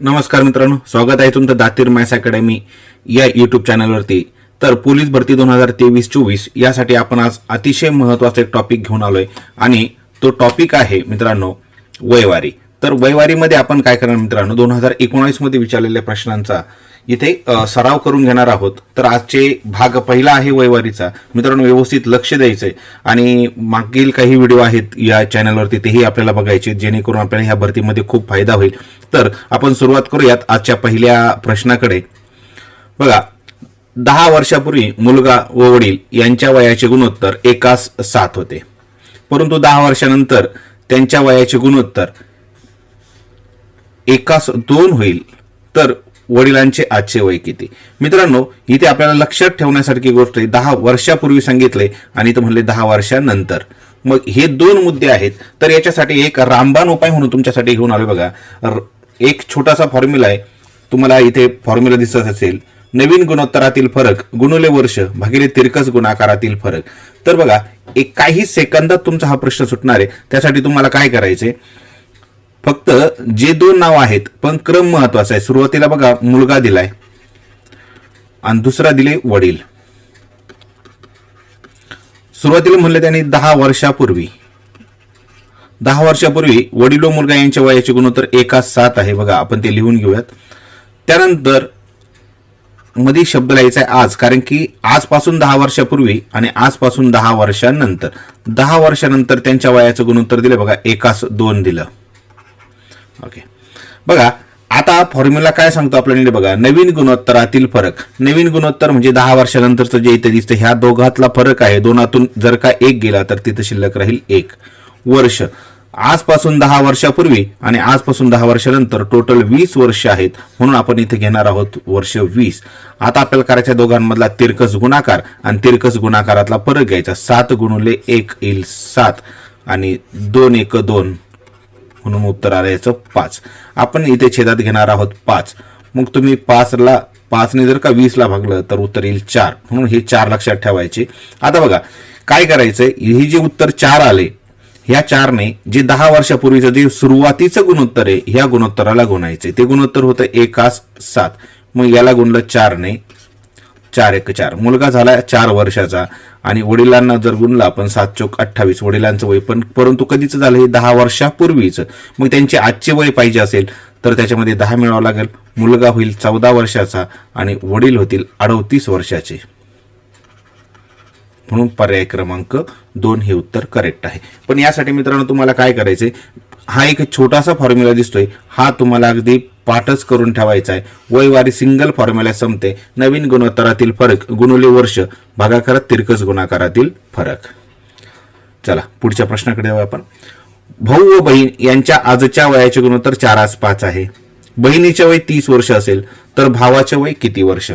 नमस्कार मित्रांनो स्वागत आहे तुमचं दातीर मॅथ्स अकॅडमी या यूट्यूब चॅनलवरती. तर पोलीस भरती दोन हजार तेवीस चोवीस यासाठी आपण आज अतिशय महत्त्वाचा एक टॉपिक घेऊन आलोय आणि तो टॉपिक आहे मित्रांनो वयवारी. तर वयवारीमध्ये आपण काय करणार मित्रांनो दोन हजार एकोणावीसमध्ये विचारलेल्या प्रश्नांचा इथे सराव करून घेणार आहोत. तर आजचे भाग पहिला आहे वैवारीचा. मित्रांनो व्यवस्थित लक्ष द्यायचंय. आणि मागील काही व्हिडिओ आहेत या चॅनलवरती तेही आपल्याला बघायचे जेणेकरून आपल्याला ह्या भरतीमध्ये खूप फायदा होईल. तर आपण सुरुवात करूयात आजच्या पहिल्या प्रश्नाकडे. बघा दहा वर्षापूर्वी मुलगा व वडील यांच्या वयाचे गुणोत्तर एकास सात होते. परंतु दहा वर्षानंतर त्यांच्या वयाचे गुणोत्तर एकास दोन होईल. तर वडिलांचे आजचे वय किती? मित्रांनो इथे आपल्याला लक्षात ठेवण्यासारखी गोष्ट आहे. दहा वर्षापूर्वी सांगितले आणि इथं म्हणले दहा वर्षानंतर. मग हे दोन मुद्दे आहेत. तर याच्यासाठी एक रामबाण उपाय म्हणून तुमच्यासाठी घेऊन आलो बघा. एक छोटासा फॉर्म्युला आहे. तुम्हाला इथे फॉर्म्युला दिसत असेल. नवीन गुणोत्तरातील फरक गुणुले वर्ष भागिले तिरकस गुणाकारातील फरक. तर बघा एक काही सेकंदात तुमचा हा प्रश्न सुटणार आहे. त्यासाठी तुम्हाला काय करायचे फक्त जे दोन नाव आहेत पण क्रम महत्त्वाचा आहे. सुरुवातीला बघा मुलगा दिलाय. आणि दुसरा दिले वडील. सुरुवातीला म्हणले त्यांनी दहा वर्षापूर्वी. दहा वर्षापूर्वी वडील व मुलगा यांच्या वयाचे गुणोत्तर एका सात आहे बघा आपण ते लिहून घेऊयात. त्यानंतरमध्ये शब्द लिहायचा आहे आज कारण की आजपासून दहा वर्षापूर्वी आणि आजपासून दहा वर्षांनंतर. दहा वर्षानंतर त्यांच्या वयाचं गुणोत्तर दिलं बघा एकास दोन दिलं. ओके बघा आता फॉर्म्युला काय सांगतो आपल्याला बघा. नवीन गुणोत्तरातील फरक. नवीन गुणोत्तर म्हणजे दहा वर्षानंतरचं जे इथे दिसतं ह्या दोघातला फरक आहे. दोनातून जर का एक गेला तर तिथं शिल्लक राहील एक. वर्ष. आजपासून दहा वर्षापूर्वी आणि आजपासून दहा वर्षानंतर टोटल वीस वर्ष आहेत. म्हणून आपण इथे घेणार आहोत वर्ष वीस. आता आपल्याला करायच्या दोघांमधला तिरकस गुणाकार आणि तिरकस गुणाकारातला फरक घ्यायचा. सात गुणुले एक येईल सात. आणि दोन एक दोन. म्हणून उत्तर आलं याचं पाच. आपण इथे छेदात घेणार आहोत पाच. मग तुम्ही पाचला पाचने जर का वीसला भागलं तर उत्तर येईल चार. म्हणून हे चार लक्षात ठेवायचे. आता बघा काय करायचंय? हे जे उत्तर चार आले ह्या चारने जे दहा वर्षापूर्वीचं जे सुरुवातीचं गुणोत्तर आहे ह्या गुणोत्तराला गुणायचे ते गुणोत्तर होतं एकास सात. मग याला गुणलं चारने. चार एक चार. मुलगा झाला चार वर्षाचा. आणि वडिलांना जर गुणला आपण सात चौक अठ्ठावीस वडिलांचं वय पण परंतु कधीच झालं हे दहा वर्षापूर्वीच. मग त्यांचे आजचे वय पाहिजे असेल तर त्याच्यामध्ये दहा मिळावं लागेल. मुलगा होईल चौदा वर्षाचा आणि वडील होतील अडतीस वर्षाचे. म्हणून पर्याय क्रमांक दोन हे उत्तर करेक्ट आहे. पण यासाठी मित्रांनो तुम्हाला काय करायचंय? हा एक छोटासा फॉर्म्युला दिसतोय. हा तुम्हाला अगदी पाठच करून ठेवायचा आहे. वयवारी सिंगल फॉर्म्युला संपते. नवीन गुणोत्तरातील फरक गुणुले वर्ष भागाकारात तिरकस गुणाकारातील फरक. चला पुढच्या प्रश्नाकडे जाऊ आपण. भाऊ व बहीण यांच्या आजच्या वयाचे गुणोत्तर चार आज पाच आहे. बहिणीचे वय तीस वर्ष असेल तर भावाचे वय किती वर्ष?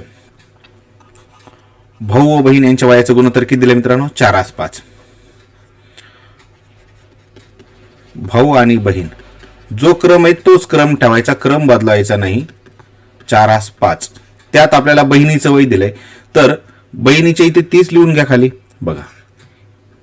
भाऊ व बहीण यांच्या वयाचं गुणोत्तर किती दिले मित्रांनो? चार आस पाच. भाऊ आणि बहीण. जो क्रम आहे तोच क्रम ठेवायचा क्रम बदलायचा नाही. चार आस पाच. त्यात आपल्याला बहिणीचं वय दिलंय. तर बहिणीच्या इथे तीस लिहून घ्या खाली. बघा.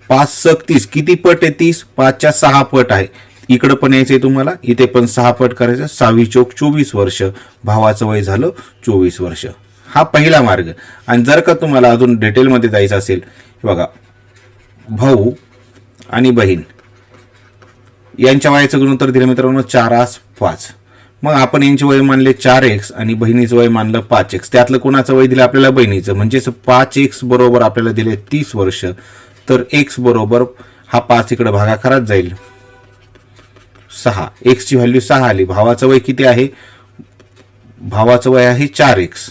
पाच सक तीस. किती पट आहे तीस? पाचच्या सहा पट आहे. इकडं पण यायचंय तुम्हाला. इथे पण सहा पट करायचं. सहावी चोक चोवीस वर्ष. भावाचं वय झालं चोवीस वर्ष. हा पहिला मार्ग. आणि जर का तुम्हाला अजून डिटेलमध्ये जायचं असेल बघा. भाऊ आणि बहीण. यांच्या वयाचं गुणोत्तर दिलं मित्रांनो चार आस पाच. मग आपण यांचे वय मानले चार एक्स आणि बहिणीचं वय मानलं पाच एक्स त्यातलं कोणाचं वय दिलं आपल्याला बहिणीचं? म्हणजेच पाच एक्स बरोबर आपल्याला दिले तीस वर्ष. तर एक्स बरोबर हा पाच इकडे भागाकारात जाईल. सहा. एक्सची व्हॅल्यू सहा आली. भावाचं वय किती आहे? भावाचं वय आहे चार एक्स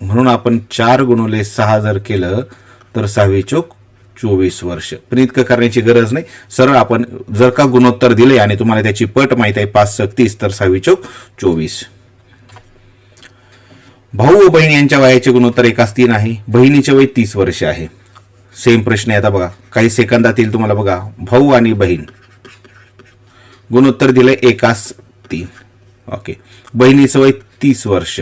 म्हणून आपण चार गुणवले सहा जर केलं तर सहावी चोक चोवीस वर्ष. पण इतकं करण्याची गरज नाही. सरळ आपण जर का गुणोत्तर दिले आणि तुम्हाला त्याची पट माहीत आहे पाच तीस तर सहावी चौक चोवीस. भाऊ व बहीण यांच्या वयाचे गुणोत्तर एकाच तीन आहे बहिणीचे वय तीस वर्ष आहे. सेम प्रश्न आहे आता बघा. काही सेकंदात येईल तुम्हाला बघा. भाऊ आणि बहीण. गुणोत्तर दिलंय एकास तीन ओके बहिणीचं वय तीस वर्ष.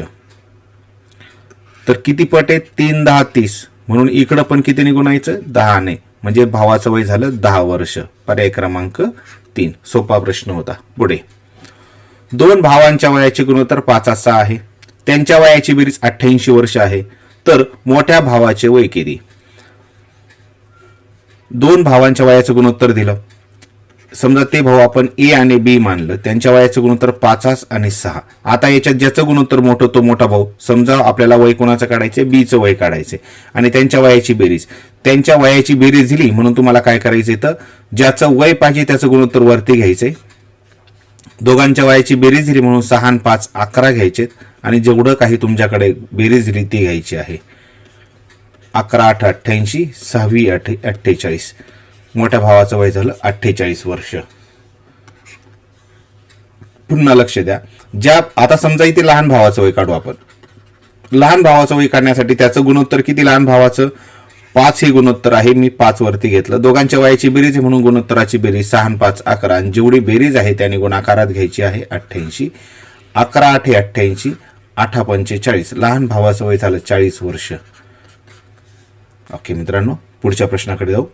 तर किती पट आहे तीन दहा तीस. म्हणून इकडं पण किती गुणायचं दहाने म्हणजे भावाचं वय झालं दहा वर्ष. पर्याय क्रमांक तीन. सोपा प्रश्न होता. पुढे. दोन भावांच्या वयाचे गुणोत्तर पाच सहा आहे. त्यांच्या वयाची बेरीज अठ्ठ्याऐंशी वर्ष आहे. तर मोठ्या भावाचे वय किती? दोन भावांच्या वयाचं गुणोत्तर दिलं. समजा ते भाऊ आपण ए आणि बी मानलं त्यांच्या वयाचं गुणोत्तर पाचास आणि सहा. आता याच्यात ज्याचं गुणोत्तर मोठं तो मोठा भाऊ. समजा आपल्याला वय कोणाचं काढायचं बीचं वय काढायचे आणि त्यांच्या वयाची बेरीज. त्यांच्या वयाची बेरीज दिली म्हणून तुम्हाला काय करायचं तर ज्याचं वय पाहिजे त्याचं गुणोत्तर वरती घ्यायचंय. दोघांच्या वयाची बेरीज दिली म्हणून सहा आणि पाच अकरा घ्यायचेत. आणि जेवढं काही तुमच्याकडे बेरीज दिली ती घ्यायची आहे. अकरा आठ अठ्ठ्याऐंशी सहावी अठ्ठे अठ्ठेचाळीस. मोठ्या भावाचं वय झालं अठ्ठेचाळीस वर्ष. पुन्हा लक्ष द्या. ज्या आता समजा इथे लहान भावाचं वय काढू आपण. लहान भावाचं वय काढण्यासाठी त्याचं गुणोत्तर किती? लहान भावाचं पाच हे गुणोत्तर आहे. मी पाच वरती घेतलं. दोघांच्या वयाची बेरीज म्हणून गुणोत्तराची बेरीज सहा पाच अकरा. आणि जेवढी बेरीज आहे त्याने गुणाकारात घ्यायची आहे अठ्ठ्याऐंशी. अकरा आठ हे अठ्ठ्याऐंशी. आठा पंचेचाळीस. लहान भावाचं वय झालं चाळीस वर्ष. ओके मित्रांनो पुढच्या प्रश्नाकडे जाऊ.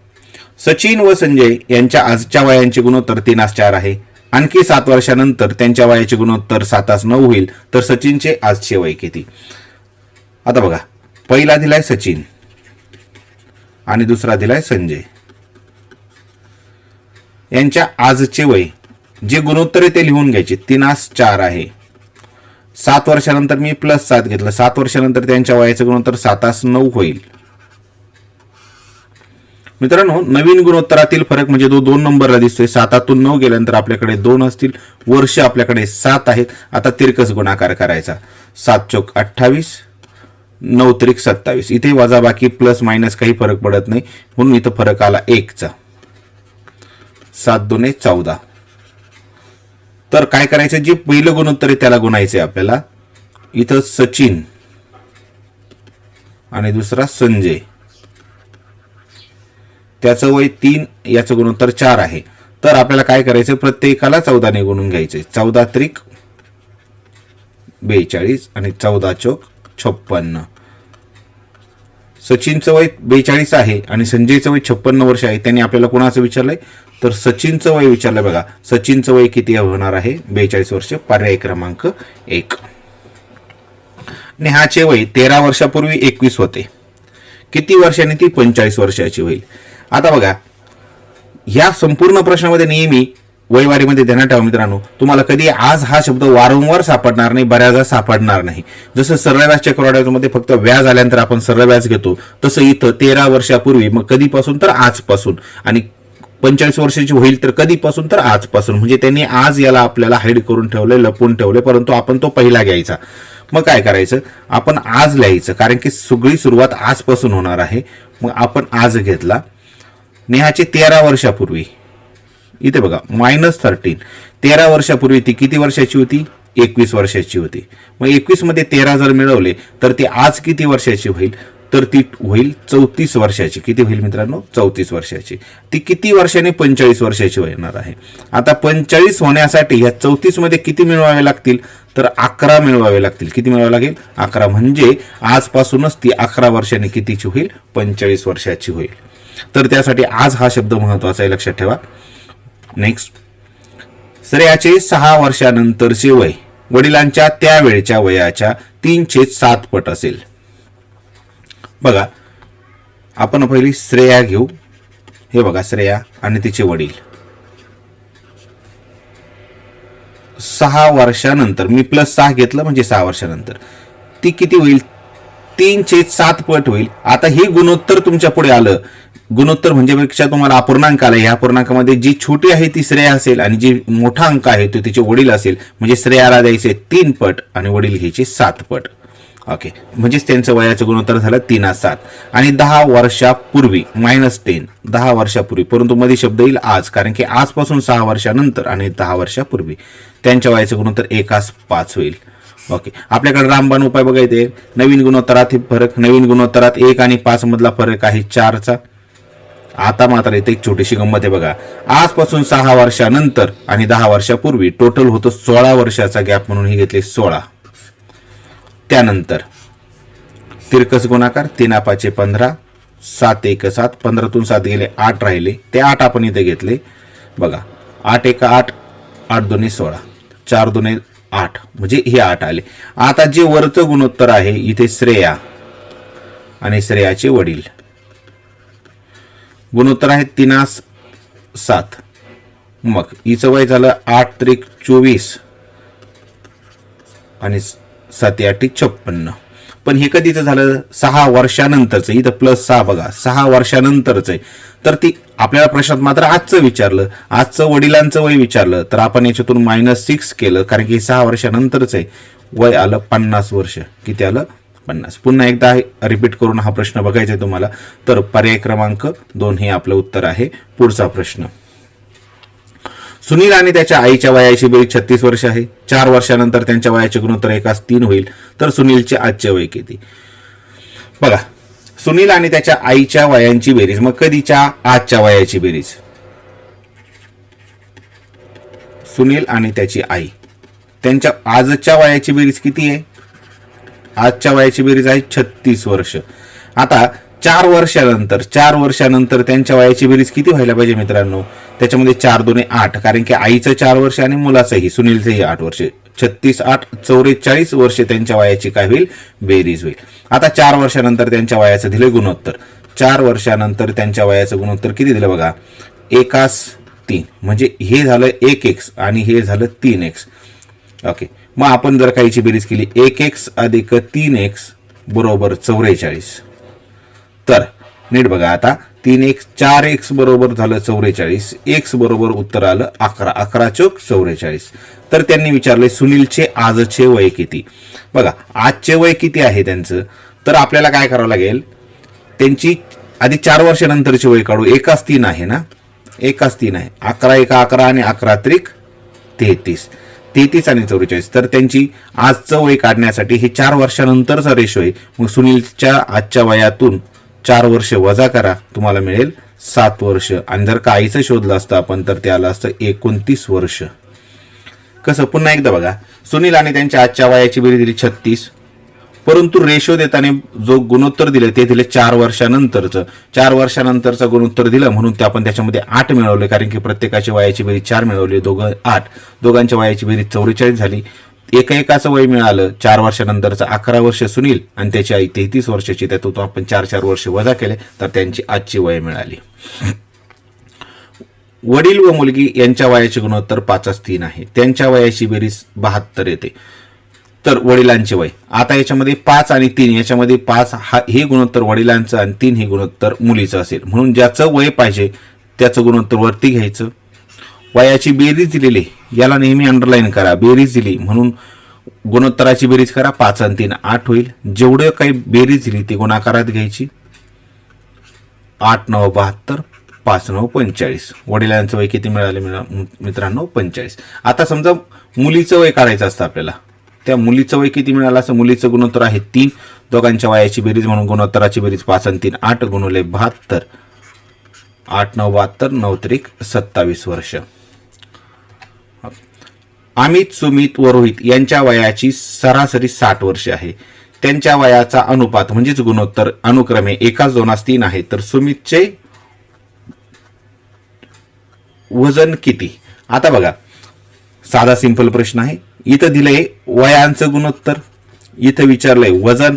सचिन व संजय यांच्या आजच्या वयांचे गुणोत्तर तीनास चार आहे. आणखी सात वर्षानंतर त्यांच्या वयाचे गुणोत्तर सातास नऊ होईल तर सचिनचे आजचे वय किती? आता बघा. पहिला दिलाय सचिन. आणि दुसरा दिलाय संजय. यांच्या आजचे वय जे गुणोत्तर ते लिहून घ्यायचे तीनास चार आहे. सात वर्षानंतर मी प्लस सात घेतलं. सात वर्षानंतर त्यांच्या वयाचं गुणोत्तर सातास नऊ होईल. मित्रांनो नवीन गुणोत्तरातील फरक म्हणजे तो दोन नंबरला दिसतोय सातातून नऊ गेल्यानंतर आपल्याकडे दोन असतील वर्ष आपल्याकडे सात आहेत. आता तिरकस गुणाकार करायचा. सात चौक अठ्ठावीस नऊ त्रिक सत्तावीस. इथे वजाबाकी प्लस मायनस काही फरक पडत नाही म्हणून इथं फरक आला एकचा. सात दोने चौदा. तर काय करायचं? जे पहिलं गुणोत्तर आहे त्याला गुणायचं आहे आपल्याला. इथं सचिन आणि दुसरा संजय. त्याचं वय तीन याचं गुणोत्तर चार आहे. तर आपल्याला काय करायचं? प्रत्येकाला चौदाने गुणून घ्यायचे चौदा त्रिक बेचाळीस आणि चौदा चौक छप्पन्न. सचिनचं वय बेचाळीस आहे आणि संजयचं वय छप्पन्न वर्ष आहे. त्यांनी आपल्याला कोणाचं विचारलंय? तर सचिनचं वय विचारलं बघा. सचिनचं वय किती होणार आहे? बेचाळीस वर्ष. पर्याय क्रमांक एक. नेहाचे वय तेरा वर्षापूर्वी एकवीस होते. किती वर्षांनी ती पंचाळीस वर्षाची होईल? आता बघा ह्या संपूर्ण प्रश्नामध्ये नेहमी वैवारीमध्ये ध्यानात ठेवा मित्रांनो. तुम्हाला कधी आज हा शब्द वारंवार सापडणार नाही बऱ्याचदा सापडणार नाही. जसं सरळ व्याज चक्रवाड्यामध्ये फक्त व्याज आल्यानंतर आपण सरळ व्याज घेतो तसं इथं तेरा वर्षापूर्वी मग कधीपासून तर आजपासून. आणि पंचेचाळीस वर्षाची होईल तर कधीपासून तर आजपासून. म्हणजे त्यांनी आज याला आपल्याला हाईड करून ठेवले लपवून ठेवले परंतु आपण तो पहिला घ्यायचा. मग काय करायचं? आपण आज लिहायचं कारण की सगळी सुरुवात आजपासून होणार आहे. मग आपण आज घेतला. नेहाचे तेरा वर्षापूर्वी. इथे बघा मायनस थर्टीन तेरा वर्षापूर्वी ती किती वर्षाची होती? एकवीस वर्षाची होती. मग एकवीसमध्ये तेरा जर मिळवले तर ती आज किती वर्षाची होईल? तर ती होईल चौतीस वर्षाची. किती होईल मित्रांनो? चौतीस वर्षाची. ती किती वर्षाने पंचेचाळीस वर्षाची होणार आहे? आता पंचेचाळीस होण्यासाठी ह्या चौतीसमध्ये किती मिळवावे लागतील? तर अकरा मिळवावे लागतील. किती मिळवावे लागेल? अकरा. म्हणजे आजपासूनच ती अकरा वर्षाने कितीची होईल? पंचेचाळीस वर्षाची होईल. तर त्यासाठी आज हा शब्द महत्त्वाचा आहे लक्षात ठेवा. नेक्स्ट श्रेयाचे सहा वर्षानंतरचे वय. वडिलांच्या त्यावेळच्या वयाच्या तीनशे सात पट असेल. बघा आपण पहिली श्रेया घेऊ. हे बघा श्रेया आणि तिचे वडील. सहा वर्षानंतर मी प्लस सहा घेतलं म्हणजे सहा वर्षानंतर. ती किती होईल? तीनशे सात पट होईल. आता हे गुणोत्तर तुमच्यापुढे आलं. गुणोत्तर म्हणजे पेक्षा तुम्हाला अपूर्णांक आला. या अपूर्णांकामध्ये जी छोटी आहे ती श्रेया असेल आणि जी मोठा अंक आहे तो तिचे वडील असेल म्हणजे श्रेयाला द्यायचे तीन पट आणि वडील घ्यायचे सात पट. ओके. म्हणजेच त्यांचं वयाचं गुणोत्तर झालं तीन सात. आणि दहा वर्षापूर्वी मायनस टेन दहा वर्षापूर्वी परंतु मध्ये शब्द येईल आज कारण की आजपासून सहा वर्षानंतर आणि दहा वर्षापूर्वी. त्यांच्या वयाचं गुणोत्तर एकास पाच होईल. ओके. आपल्याकडे रामबाण उपाय बघायचे. नवीन गुणोत्तरात हे फरक नवीन गुणोत्तरात एक आणि पाच मधला फरक आहे चारचा. आता मात्र इथे एक छोटीशी गंमत आहे बघा. आजपासून सहा वर्षानंतर आणि दहा वर्षापूर्वी टोटल होतो सोळा वर्षाचा गॅप म्हणून ही घेतली सोळा. त्यानंतर तिरकस गुणाकार तीन पाचे पंधरा सात एक सात पंधरातून सात गेले आठ राहिले. ते आठ आपण इथे घेतले. बघा आठ एक आठ आठ दोन्ही सोळा चार दोन्ही आठ म्हणजे हे आठ आले. आता जे वरचं गुणोत्तर आहे इथे श्रेया आणि श्रेयाचे वडील. गुणोत्तर आहे तिनास सात. मग हिचं वय झालं आठ त्रिक चोवीस. आणि साती आठी छप्पन्न. पण हे कधीचं झालं? सहा वर्षानंतरचं. इथं प्लस सहा बघा. सहा वर्षानंतरचं आहे. तर ती आपल्याला प्रश्नात मात्र आजचं विचारलं. आजचं वडिलांचं वय विचारलं. तर आपण याच्यातून मायनस सिक्स केलं. कारण की सहा वर्षानंतरच आहे. वय आलं पन्नास वर्ष. किती आलं? पन्नास. पुन्हा एकदा रिपीट करून हा प्रश्न बघायचा आहे तुम्हाला. तर पर्याय क्रमांक दोन हे आपलं उत्तर आहे. पुढचा प्रश्न. सुनील आणि त्याच्या आईच्या वयाची बेरीज छत्तीस वर्ष आहे. चार वर्षानंतर त्यांच्या वयाचे गुणोत्तर एकाच तीन होईल. तर सुनीलचे आजचे वय किती? बघा. सुनील आणि त्याच्या आईच्या वयांची बेरीज. मग कधीच्या? आजच्या वयाची बेरीज. सुनील आणि त्याची आई. त्यांच्या आजच्या वयाची बेरीज किती आहे? आजच्या वयाची बेरीज आहे छत्तीस वर्ष. आता चार वर्षानंतर चार वर्षानंतर त्यांच्या वयाची बेरीज किती व्हायला पाहिजे मित्रांनो? त्याच्यामध्ये चार दोन्ही आठ कारण की आईचं चार वर्ष आणि मुलाचंही सुनीलचंही आठ वर्ष. छत्तीस आठ चौवेचाळीस वर्ष त्यांच्या वयाची काय होईल? बेरीज होईल. आता चार वर्षानंतर त्यांच्या वयाचं दिले गुणोत्तर. चार वर्षानंतर त्यांच्या वयाचं गुणोत्तर किती दिलं बघा? एकास तीन. म्हणजे हे झालं एक एक्स आणि हे झालं तीन एक्स. ओके. मग आपण जर काहीची बेरीज केली एक एक्स अधिक तीन एक्स बरोबर चौवेचाळीस तर नीट बघा आता तीन एक्स चार एक्स बरोबर झालं चौवेचाळीस एक्स बरोबर उत्तर आलं अकरा अकरा चौक चौवेचाळीस तर त्यांनी विचारले सुनीलचे आजचे वय किती? बघा आजचे वय किती आहे त्यांचं? तर आपल्याला काय करावं लागेल? त्यांची आधी चार वर्षानंतरचे वय काढू. एकाच तीन आहे ना? एकाच तीन आहे. अकरा एका अकरा आणि अकरा त्रिक तेहतीस. तेहतीस आणि चौवेचाळीस. तर त्यांची आजचं वय काढण्यासाठी हे चार वर्षानंतरचा रेशो आहे. मग सुनीलच्या आजच्या वयातून चार वर्ष वजा करा. तुम्हाला मिळेल सात वर्ष. आणि जर का आईचं शोधलं असतं आपण तर ते आलं असतं एकोणतीस वर्ष. कसं पुन्हा एकदा बघा. सुनील आणि त्यांच्या आजच्या वयाची बेरी दिली छत्तीस. परंतु रेशो देताना जो गुणोत्तर दिले ते दिले चार वर्षानंतरचं. चार वर्षानंतरचं गुणोत्तर दिलं म्हणून ते आपण त्याच्यामध्ये आठ मिळवले कारण की प्रत्येकाची वयाची बेरीज चार मिळवली दोघं आठ. दोघांच्या वयाची बेरीज चौवेचाळीस झाली. एका एकाचं वय मिळालं चार वर्षानंतरचं अकरा वर्ष सुनील आणि त्याची आई तेहतीस वर्षाची. त्यातून आपण चार चार वर्ष वजा केले तर त्यांची आजची वय मिळाली. वडील व मुलगी यांच्या वयाचे गुणोत्तर पाचच तीन आहे. त्यांच्या वयाची बेरीज बहात्तर येते. तर वडिलांचे वय. आता याच्यामध्ये पाच आणि तीन याच्यामध्ये पाच हा हे गुणोत्तर वडिलांचं आणि तीन हे गुणोत्तर मुलीचं असेल. म्हणून ज्याचं वय पाहिजे त्याचं गुणोत्तर वरती घ्यायचं. वयाची बेरीज दिलेली याला नेहमी अंडरलाईन करा. बेरीज दिली म्हणून गुणोत्तराची बेरीज करा पाच आणि तीन आठ होईल. जेवढं काही बेरीज दिली ती गुणाकारात घ्यायची. आठ नऊ बहात्तर पाच नऊ पंचेचाळीस. वडिलांचं वय किती मिळाले मिळा मित्रांनो पंचेचाळीस. आता समजा मुलीचं वय काढायचं असतं आपल्याला. त्या मुलीचं वय किती मिळालं असं? मुलीचं गुणोत्तर आहे तीन. दोघांच्या वयाची बेरीज म्हणून गुणोत्तराची बेरीज पाच आणि तीन. आठ गुणवले बहात्तर. आठ नऊ बहात्तर नऊ त्रिक सत्तावीस वर्ष. अमित सुमित व रोहित यांच्या वयाची सरासरी साठ वर्ष आहे. त्यांच्या वयाचा अनुपात म्हणजेच गुणोत्तर अनुक्रमे एकाच दोनास तीन आहे. तर सुमितचे वजन किती? आता बघा. साधा सिंपल प्रश्न आहे. इथं दिलंय वयांचं गुणोत्तर. इथं विचारलंय वजन.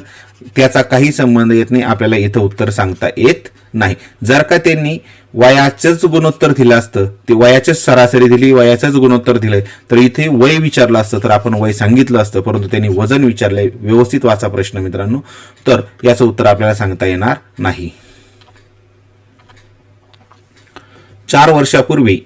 त्याचा काही संबंध येत नाही. आपल्याला इथं उत्तर सांगता येत नाही. जर का त्यांनी वयाचंच गुणोत्तर दिलं असतं ते वयाचंच सरासरी दिली वयाचंच गुणोत्तर दिलंय तर इथे वय विचारलं असतं तर आपण वय सांगितलं असतं परंतु त्यांनी वजन विचारलंय व्यवस्थित वाचा प्रश्न मित्रांनो. तर याचं उत्तर आपल्याला सांगता येणार नाही. चार वर्षापूर्वी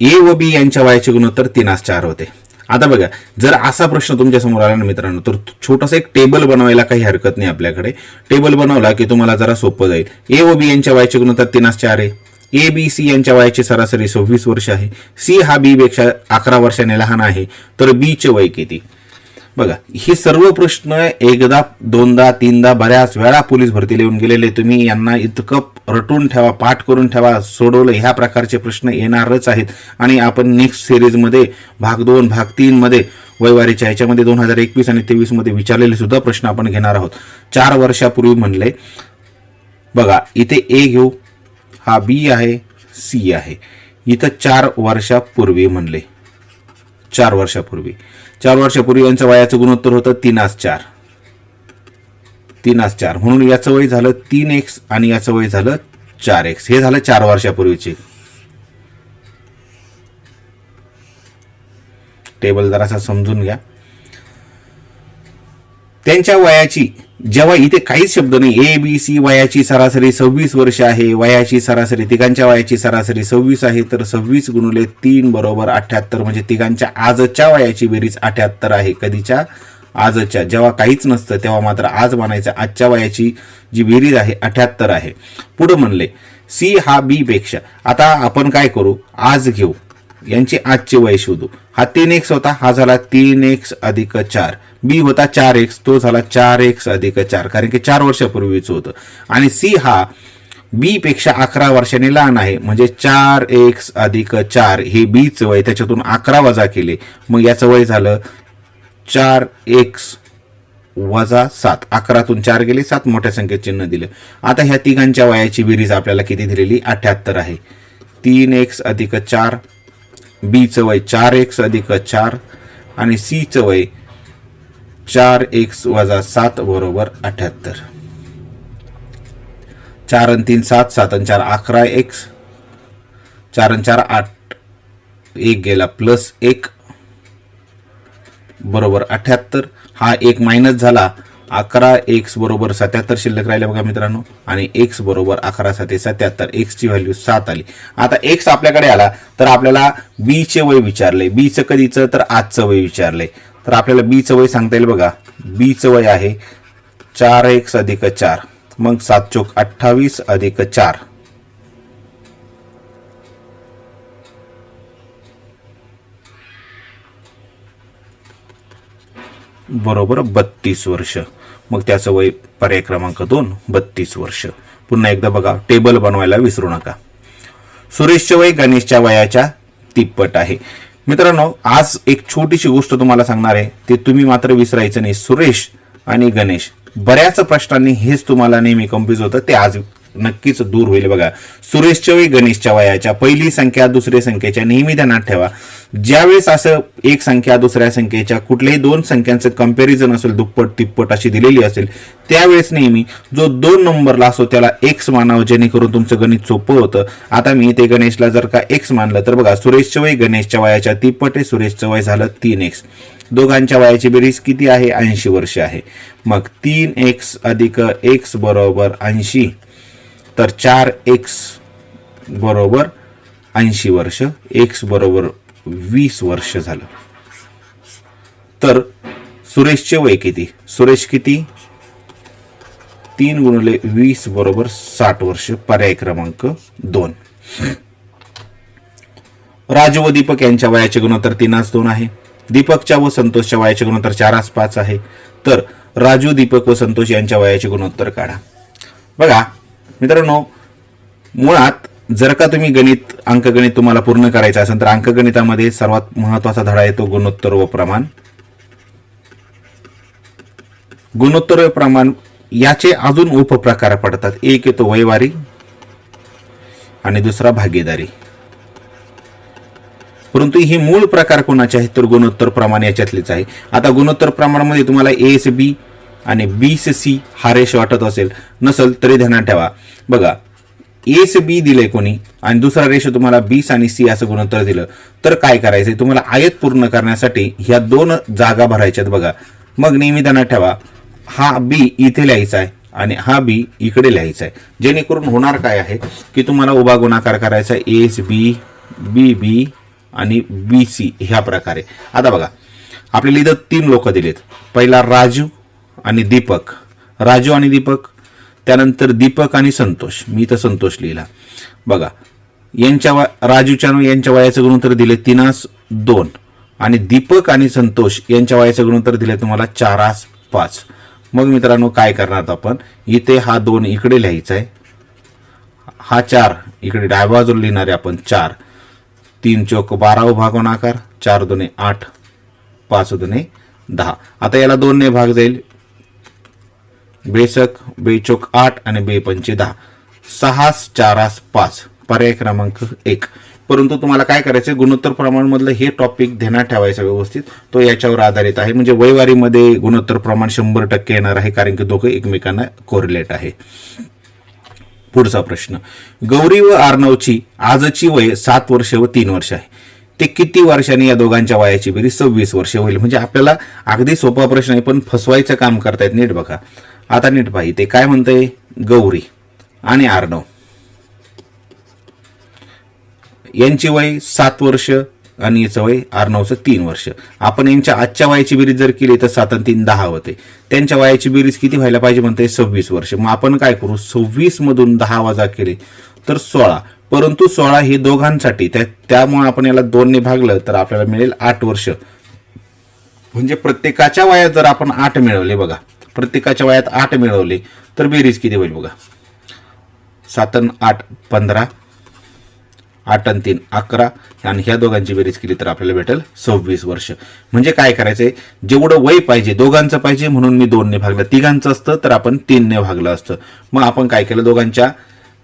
ए व बी यांच्या वयाचे गुणोत्तर तीनास चार होते. आता बघा जर असा प्रश्न तुमच्यासमोर आला ना मित्रांनो तर छोटासा एक टेबल बनवायला काही हरकत नाही आपल्याकडे. टेबल बनवला की तुम्हाला जरा सोपं जाईल. ए व बी यांच्या वयाचे गुणोत्तर तीनास चार आहे ए बी सी यांच्या वयाची सरासरी सव्वीस वर्ष आहे. सी हा बी पेक्षा अकरा वर्षाने लहान आहे तर बी चे वय किती? बघा हे सर्व प्रश्न एकदा दोनदा तीनदा बऱ्याच वेळा पोलीस भरतीला येऊन गेलेले तुम्ही यांना इतकं रटून ठेवा पाठ करून ठेवा सोडवलं ह्या प्रकारचे प्रश्न येणारच आहेत. आणि आपण नेक्स्ट सिरीजमध्ये भाग दोन भाग तीन मध्ये ह्याच्यामध्ये दोन हजार एकवीस आणि तेवीसमध्ये विचारलेले सुद्धा प्रश्न आपण घेणार आहोत. चार वर्षापूर्वी म्हणले बघा इथे ए घेऊ हा बी आहे सी आहे. इथं चार वर्षापूर्वी म्हणले. चार वर्षापूर्वी. चार वर्षापूर्वी यांचं वयाचं गुणोत्तर होतं तीन आज चार. तीन आज चार. म्हणून याचं वय झालं तीन एक्स आणि याचं वय झालं चार एक्स हे झालं चार वर्षापूर्वीचे. टेबल जरासा समजून घ्या. त्यांच्या वयाची जेव्हा इथे काहीच शब्द नाही ए बी सी वयाची सरासरी सव्वीस वर्ष आहे वयाची सरासरी तिघांच्या वयाची सरासरी सव्वीस आहे तर सव्वीस गुणुले तीन बरोबर अठ्याहत्तर म्हणजे तिघांच्या आजच्या वयाची बेरीज अठ्याहत्तर आहे. कधीच्या? आजच्या. जेव्हा काहीच नसतं तेव्हा मात्र आज म्हणायचं आजच्या वयाची जी बेरीज आहे अठ्याहत्तर आहे. पुढं म्हणले सी हा बी पेक्षा. आता आपण काय करू? आज घेऊ. यांचे आजचे वय शोधू. हा तीन एक्स होता हा झाला तीन एक्स अधिक चार. बी होता चार एक्स तो झाला चार एक्स अधिक चार कारण की चार वर्षापूर्वीच होतं. आणि सी हा बी पेक्षा अकरा वर्षाने लहान आहे. म्हणजे चार एक्स अधिक चार हे बीचं वय त्याच्यातून अकरा वजा केले. मग याचं वय झालं चार एक्स वजा सात. अकरातून चार गेले सात मोठ्या संख्येत चिन्ह दिलं. आता ह्या तिघांच्या वयाची बेरीज आपल्याला किती दिलेली? अठ्याहत्तर आहे. तीन एक्स अधिक चार बीचं वय चार एक्स अधिक चार आणि सीचं वय चार एक्स वजा सात बरोबर अठ्याहत्तर. चार आणि तीन सात सात आणि चार अकरा एक्स. चार आणि चार आठ एक गेला प्लस एक बरोबर अठ्याहत्तर. हा एक मायनस झाला. अकरा एक्स बरोबर सत्याहत्तर शिल्लक राहिले बघा मित्रांनो. आणि एक्स बरोबर अकरा साते सत्याहत्तर. एक्स ची व्हॅल्यू सात आली. आता एक्स आपल्याकडे आला तर आपल्याला बी चे वय विचारले. बीचं कधीचं? तर आजचं वय विचारले. तर आपल्याला बी वय सांगता येईल बघा. बी वय आहे चार एक्स अधिक चार. मग सात चोक अठ्ठावीस अधिक चार. बरोबर बत्तीस वर्ष. मग त्याचं वय पर्याय क्रमांक दोन बत्तीस वर्ष. पुन्हा एकदा बघा टेबल बनवायला विसरू नका. सुरेशचे वय गणेशच्या वयाच्या तिप्पट आहे. मित्रांनो आज एक छोटीशी गोष्ट तुम्हाला सांगणार आहे. ते तुम्ही मात्र विसरायचं नाही. सुरेश आणि गणेश. बऱ्याच प्रश्नांनी हेच तुम्हाला नेहमी कन्फ्युज होतं. ते आज नक्कीच दूर होईल बघा. सुरेशच्या वेळी गणेशच्या वयाच्या पहिली संख्या दुसऱ्या संख्येच्या नेहमी ध्यानात ठेवा. ज्यावेळेस असं एक संख्या दुसऱ्या संख्येच्या कुठल्याही दोन संख्यांचं कंपॅरिझन असेल दुप्पट तिप्पट अशी दिलेली असेल त्यावेळेस नेहमी जो दोन नंबरला असो त्याला एक्स मानावं जेणेकरून तुमचं गणित सोपं होतं. आता मी ते गणेशला जर का एक्स मानलं तर बघा सुरेशचं वय गणेशच्या वयाच्या तिप्पट आहे सुरेशचं वय झालं तीन एक्स दोघांच्या वयाची बेरीज किती आहे? ऐंशी वर्ष आहे. मग तीन एक्स अधिक एक्स बरोबर ऐंशी. तर चार एक्स बरोबर ऐंशी वर्ष एक्स बरोबर वीस वर्ष झालं. तर सुरेशचे वय किती? सुरेश किती? तीन गुणले वीस बरोबर साठ वर्ष पर्याय क्रमांक दोन. राजू व दीपक यांच्या वयाचे गुणोत्तर तीनास दोन आहे. दीपकच्या व संतोषच्या वयाचे गुणोत्तर चारास पाच आहे. तर राजू दीपक व संतोष यांच्या वयाचे गुणोत्तर काढा. बघा मित्रांनो मुळात जर का तुम्ही गणित अंकगणित तुम्हाला पूर्ण करायचं असेल तर अंकगणितामध्ये सर्वात महत्त्वाचा धडा येतो गुणोत्तर व प्रमाण. गुणोत्तर व प्रमाण याचे अजून उपप्रकार पडतात. एक येतो वैवारी आणि दुसरा भागीदारी. परंतु हे मूळ प्रकार कोणाचे आहेत? तर गुणोत्तर प्रमाण याच्यातलेच आहे. आता गुणोत्तर प्रमाणामध्ये तुम्हाला ए एस बी आणि बी से सी हा रेश वाटत असेल नसेल तरी ध्यानात ठेवा. बघा ए से बी दिले कोणी आणि दुसरा रेशो तुम्हाला बीस आणि सी असं गुणोत्तर दिलं तर काय करायचंय? तुम्हाला आयत पूर्ण करण्यासाठी ह्या दोन जागा भरायच्यात बघा. मग नेहमी ध्यानात ठेवा हा बी इथे लिहायचा आहे आणि हा बी इकडे लिहायचा आहे. जेणेकरून होणार काय आहे? की तुम्हाला उभा गुणाकार करायचा एस बी बी बी आणि बी सी ह्या प्रकारे. आता बघा आपल्याला इथं तीन लोक दिलेत. पहिला राजू आणि दीपक. राजू आणि दीपक. त्यानंतर दीपक आणि संतोष. मी तर संतोष लिहिला. बघा यांच्या वा राजूच्या यांच्या वयाचं गुणोत्तर दिले तिनास दोन. आणि दीपक आणि संतोष यांच्या वयाचं गुणोत्तर दिले तुम्हाला चारास पाच. मग मित्रांनो काय करणार आपण? इथे हा दोन इकडे लिहायचा आहे. हा चार इकडे डाव्या बाजूला लिहिणार आहे आपण चार. तीन चौक बारा भाग आकार चार दोने आठ पाच दोने दहा. आता याला दोनने भाग जाईल. बेसक बेचोक आठ आणि बेपंचे दहा. सहास चारास पाच. पर्याय क्रमांक एक. परंतु तुम्हाला काय करायचं गुणोत्तर प्रमाणमधलं हे टॉपिक ध्यानात ठेवायचं व्यवस्थित. तो याच्यावर आधारित आहे. म्हणजे वैवारीमध्ये गुणोत्तर प्रमाण शंभर टक्के येणार आहे कारण की दोघं एकमेकांना कोरिलेट आहे. पुढचा प्रश्न. गौरी व आर्नवची आजची वय सात वर्ष व तीन वर्ष आहे. ते किती वर्षांनी या दोघांच्या वयाची बेरीज? सव्वीस वर्ष होईल. म्हणजे आपल्याला अगदी सोपा प्रश्न आहे पण फसवायचं काम करतायत नीट बघा. आता नीट पाहिजे ते काय म्हणतंय? गौरी आणि आर्नव यांची वय सात वर्ष आणि याचं वय आर्नवचं तीन वर्ष. आपण यांच्या आजच्या वयाची बेरीज जर केली तर सात आणि तीन दहा होते. त्यांच्या वयाची बेरीज किती व्हायला पाहिजे म्हणते सव्वीस वर्ष. मग आपण काय करू? सव्वीस मधून दहा वजा केले तर सोळा. परंतु सोळा हे दोघांसाठी त्या त्यामुळे आपण याला दोनने भागलं तर आपल्याला मिळेल आठ वर्ष. म्हणजे प्रत्येकाच्या वयात जर आपण आठ मिळवले बघा. प्रत्येकाच्या वयात आठ मिळवले तर बेरीज किती होईल बघा? सात अन आठ पंधरा. आठ आणि तीन अकरा. आणि ह्या दोघांची बेरीज केली तर आपल्याला भेटेल सव्वीस वर्ष. म्हणजे काय करायचंय? जेवढं वय पाहिजे दोघांचं पाहिजे म्हणून मी दोनने भागलं. तिघांचं असतं तर आपण तीनने भागलं असतं. मग आपण काय केलं? दोघांच्या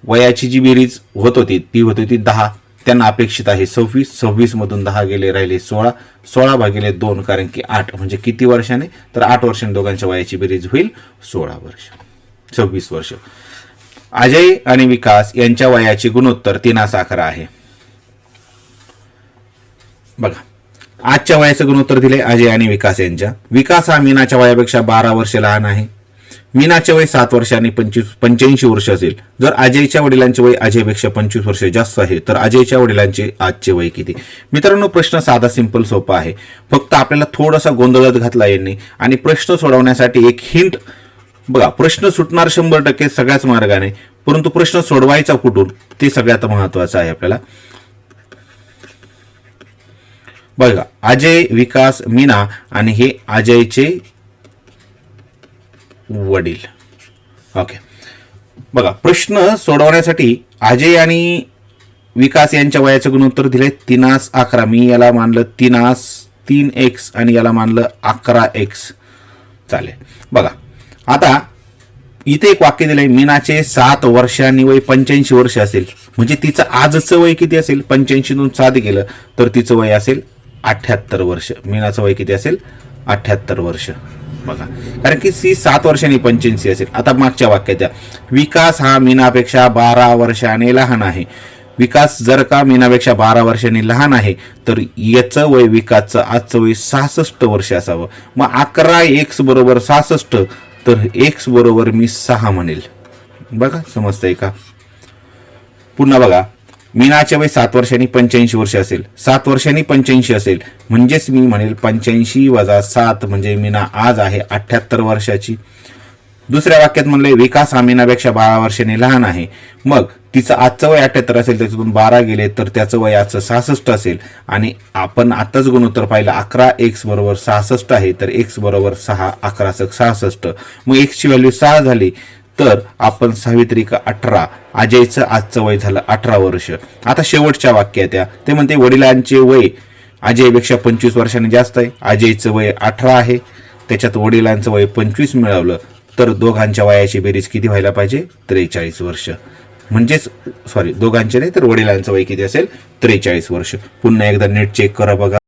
वयाची जी बेरीज होत होती ती होत होती दहा. त्यांना अपेक्षित आहे सव्वीस सव्वीस मधून दहा गेले राहिले सोळा सोळा भागिले दोन कारण की आठ म्हणजे किती वर्षाने? तर आठ वर्षाने दोघांच्या वयाची बेरीज होईल सोळा वर्ष सव्वीस वर्ष. अजय आणि विकास यांच्या वयाची गुणोत्तर तीनास अकरा आहे. बघा आजच्या वयाचं गुणोत्तर दिले अजय आणि विकास यांच्या. विकास हा मीनाच्या वयापेक्षा बारा वर्ष लहान आहे. मीनाचे वय सात वर्ष आणि पंचवीस पंच्याऐंशी वर्ष असेल. जर अजयच्या वडिलांचे वय अजयपेक्षा पंचवीस वर्ष जास्त आहे तर अजयच्या वडिलांचे आजचे वय किती? मित्रांनो प्रश्न साधा सिंपल सोपा आहे. फक्त आपल्याला थोडासा गोंधळात घातला यांनी. आणि प्रश्न सोडवण्यासाठी एक हिंट बघा प्रश्न सुटणार शंभर टक्के सगळ्याच मार्गाने. परंतु प्रश्न सोडवायचा कुठून? ते सगळ्यात महत्वाचं आहे आपल्याला. बघा अजय विकास मीना आणि हे अजयचे वडील. ओके बघा प्रश्न सोडवण्यासाठी अजय आणि विकास यांच्या वयाचं गुणोत्तर दिले तिनास अकरा. मी याला मानलं तिनास तीन एक्स आणि याला मानलं अकरा एक्स चालेल. बघा आता इथे एक वाक्य दिलंय मीनाचे सात वर्षांनी वय पंच्याऐंशी वर्ष असेल. म्हणजे तिचं आजचं वय किती असेल? पंच्याऐंशीतून सात गेलं तर तिचं वय असेल अठ्ठ्याहत्तर वर्ष. मीनाचं वय किती असेल? अठ्ठ्याहत्तर वर्ष. बघा. कारण की सी सात वर्षांनी पंच्याऐंशी असेल. आता मागच्या वाक्याच्या विकास हा मीनापेक्षा बारा वर्षाने लहान आहे. विकास जर का मीनापेक्षा बारा वर्षांनी लहान आहे तर याचं वय विकासचं आजचं वय सहासष्ट वर्ष असावं. मग अकरा एक्स बरोबर सहासष्ट तर एक्स बरोबर मी सहा म्हणेल. बघा समजतंय का? पुन्हा बघा. मीनाचे वय सात वर्षांनी पंच्याऐंशी वर्ष असेल. सात वर्षांनी पंच्याऐंशी असेल. म्हणजेच मी म्हणेल पंच्याऐंशी वजा सात म्हणजे मीना आज आहे अठ्याहत्तर वर्षाची. दुसऱ्या वाक्यात म्हणलंय विकास हा मीनापेक्षा बारा वर्षांनी लहान आहे. मग तिचं आजचं वय अठ्याहत्तर असेल त्याच्यातून बारा गेले तर त्याचं वय आजचं सहासष्ट असेल. आणि आपण आताच गुणोत्तर पाहिलं अकरा एक्स बरोबर सहासष्ट आहे तर एक्स बरोबर सहा अकरा सहासष्ट. मग एक्सची व्हॅल्यू सहा झाली. तर आपण सावित्री का अठरा अजयचं आजचं वय झालं अठरा वर्ष. आता शेवटच्या वाक्यात त्या. ते म्हणते वडिलांचे वय अजयपेक्षा पंचवीस वर्षांनी जास्त आहे. अजयचं वय अठरा आहे. त्याच्यात वडिलांचं वय पंचवीस मिळवलं. तर दोघांच्या वयाची बेरीज किती व्हायला पाहिजे? त्रेचाळीस वर्ष. म्हणजेच सॉरी दोघांचे नाही तर वडिलांचं वय किती असेल? त्रेचाळीस वर्ष. पुन्हा एकदा नीट चेक करा बघा.